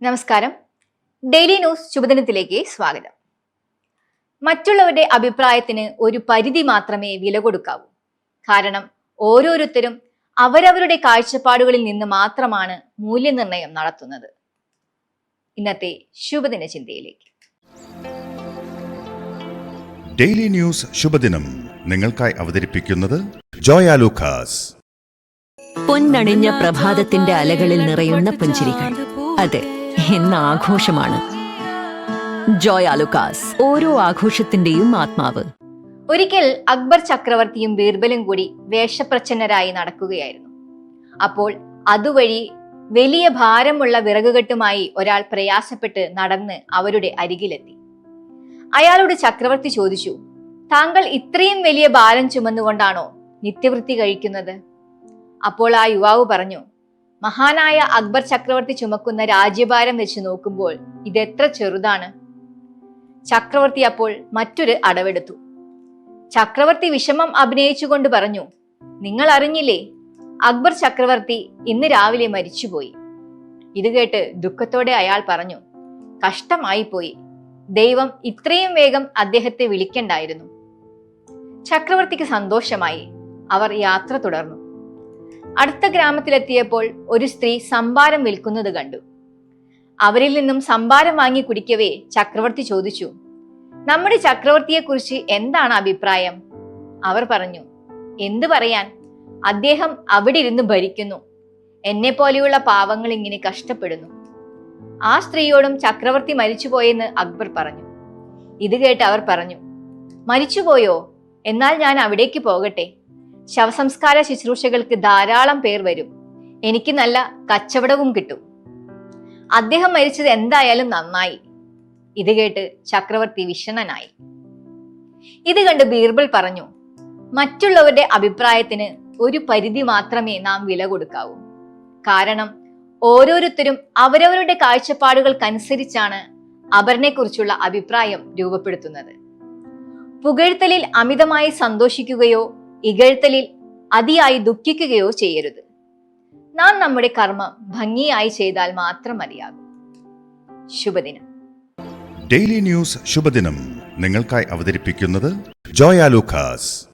നമസ്കാരം. Daily news ശുഭദിനത്തിലേക്ക് സ്വാഗതം. മറ്റുള്ളവരുടെ അഭിപ്രായത്തിന് ഒരു പരിധി മാത്രമേ വില കൊടുക്കാവൂ. കാരണം ഓരോരുത്തരും അവരവരുടെ കാഴ്ചപ്പാടുകളിൽ നിന്ന് മാത്രമാണ് മൂല്യനിർണയം നടത്തുന്നത്. ഇന്നത്തെ ശുഭദിന ചിന്തയിലേക്ക്. ഡെയിലി ന്യൂസ് ശുഭദിനം നിങ്ങൾക്കായി അവതരിപ്പിക്കുന്നത് ജോയ ലൂക്കാസ്. പൊന്നണിഞ്ഞ പ്രഭാതത്തിന്റെ അലകളിൽ നിറയുന്ന പുഞ്ചിരികൾ. അതെ ഇന്ന് ആഘോഷമാണ്. ജോയ് ആലുക്കാസ് ഓരോ ആഘോഷത്തിന്റെയും ആത്മാവ്. ഒരിക്കൽ അക്ബർ ചക്രവർത്തിയും ബീർബലും കൂടി വേഷപ്രച്ഛന്നരായി നടക്കുകയായിരുന്നു. അപ്പോൾ അതുവഴി വലിയ ഭാരമുള്ള വിറകുകെട്ടുമായി ഒരാൾ പ്രയാസപ്പെട്ട് നടന്ന് അവരുടെ അരികിലെത്തി. അയാളോട് ചക്രവർത്തി ചോദിച്ചു താങ്കൾ ഇത്രയും വലിയ ഭാരം ചുമന്നുകൊണ്ടാണോ നിത്യവൃത്തി കഴിക്കുന്നത്? അപ്പോൾ ആ യുവാവ് പറഞ്ഞു മഹാനായ അക്ബർ ചക്രവർത്തി ചുമക്കുന്ന രാജ്യഭാരം വെച്ച് നോക്കുമ്പോൾ ഇതെത്ര ചെറുതാണ്. ചക്രവർത്തി അപ്പോൾ മറ്റൊരു അടവെടുത്തു. ചക്രവർത്തി വിഷമം അഭിനയിച്ചുകൊണ്ട് പറഞ്ഞു നിങ്ങൾ അറിഞ്ഞില്ലേ അക്ബർ ചക്രവർത്തി ഇന്ന് രാവിലെ മരിച്ചുപോയി. ഇത് കേട്ട് ദുഃഖത്തോടെ അയാൾ പറഞ്ഞു കഷ്ടമായി പോയി ദൈവം ഇത്രയും വേഗം അദ്ദേഹത്തെ വിളിക്കണ്ടായിരുന്നു. ചക്രവർത്തിക്ക് സന്തോഷമായി. അവർ യാത്ര തുടർന്നു. അടുത്ത ഗ്രാമത്തിലെത്തിയപ്പോൾ ഒരു സ്ത്രീ സംഭാരം വിൽക്കുന്നത് കണ്ടു. അവരിൽ നിന്നും സംഭാരം വാങ്ങി കുടിക്കവേ ചക്രവർത്തി ചോദിച്ചു നമ്മുടെ ചക്രവർത്തിയെക്കുറിച്ച് എന്താണ് അഭിപ്രായം? അവർ പറഞ്ഞു എന്തു പറയാൻ? അദ്ദേഹം അവിടെ ഇരുന്ന് ഭരിക്കുന്നു. എന്നെ പോലെയുള്ള പാവങ്ങൾ ഇങ്ങനെ കഷ്ടപ്പെടുന്നു. ആ സ്ത്രീയോടും ചക്രവർത്തി മരിച്ചുപോയെന്ന് അക്ബർ പറഞ്ഞു. ഇത് കേട്ട് അവർ പറഞ്ഞു മരിച്ചുപോയോ? എന്നാൽ ഞാൻ അവിടേക്ക് പോകട്ടെ. ശവസംസ്കാര ശുശ്രൂഷകൾക്ക് ധാരാളം പേർ വരും. എനിക്ക് നല്ല കച്ചവടവും കിട്ടും. അദ്ദേഹം മരിച്ചത് എന്തായാലും നന്നായി. ഇത് കേട്ട് ചക്രവർത്തി വിഷണനായി. ഇത് കണ്ട് ബീർബൽ പറഞ്ഞു മറ്റുള്ളവരുടെ അഭിപ്രായത്തിന് ഒരു പരിധി മാത്രമേ നാം വില കൊടുക്കാവൂ. കാരണം ഓരോരുത്തരും അവരവരുടെ കാഴ്ചപ്പാടുകൾക്കനുസരിച്ചാണ് അപരനെ കുറിച്ചുള്ള അഭിപ്രായം രൂപപ്പെടുത്തുന്നത്. പുകഴ്ത്തലിൽ അമിതമായി സന്തോഷിക്കുകയോ ഇകഴ്ത്തലിൽ അതിയായി ദുഃഖിക്കുകയോ ചെയ്യരുത്. നാം നമ്മുടെ കർമ്മം ഭംഗിയായി ചെയ്താൽ മാത്രം മതിയാകും. ശുഭദിനം. ഡെയിലി ന്യൂസ് ശുഭദിനം നിങ്ങൾക്കായി അവതരിപ്പിക്കുന്നത് ജോയ ലൂക്കാസ്.